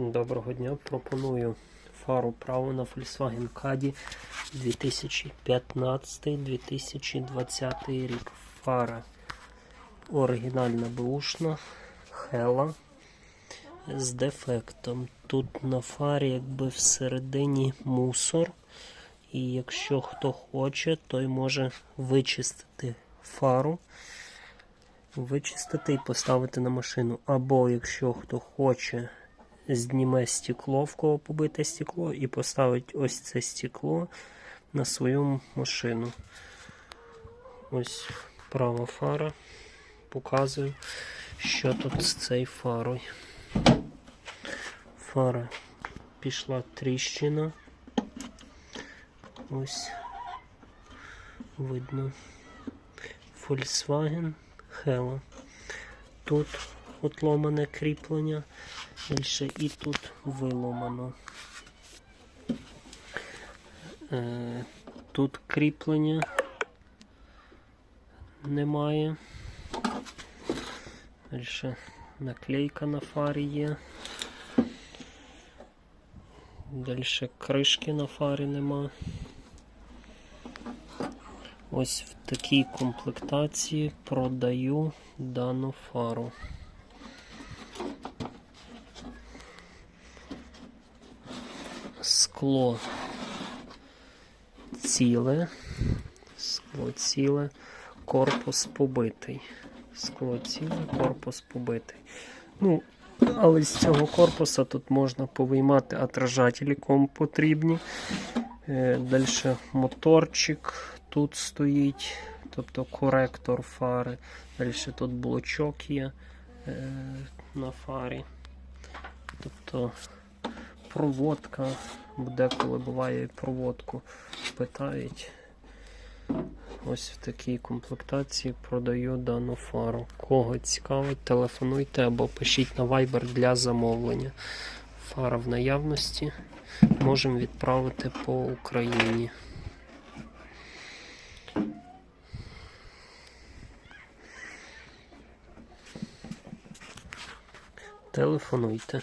Доброго дня. Пропоную фару право на Volkswagen Caddy 2015-2020 рік. Фара оригінальна бушна, Hella з дефектом. Тут на фарі якби всередині мусор. І якщо хто хоче, той може вичистити фару вичистити і поставити на машину. Або якщо хто хоче, зніме стекло, в кого побите стекло, і поставить ось це стекло на свою машину. Ось права фара. Показую, що тут з цією фарою. Фара пішла тріщина. Ось видно. Volkswagen Hella. Тут отломане кріплення, далі і тут виломано. Е, Тут кріплення немає. Далі наклейка на фарі є. Далі кришки на фарі нема. Ось в такій комплектації продаю дану фару. Скло ціле, скло ціле, корпус побитий. Скло ціле, корпус побитий. Ну, але з цього корпуса тут можна повиймати отражателі, кому потрібні. Далі моторчик тут стоїть, тобто коректор фари. Далі тут блочок є е, на фарі. Тобто проводка, деколи буває і проводку питають. Ось в такій комплектації продаю дану фару. Кого цікавить, телефонуйте або пишіть на Viber для замовлення. Фара в наявності. Можемо відправити по Україні. Телефонуйте.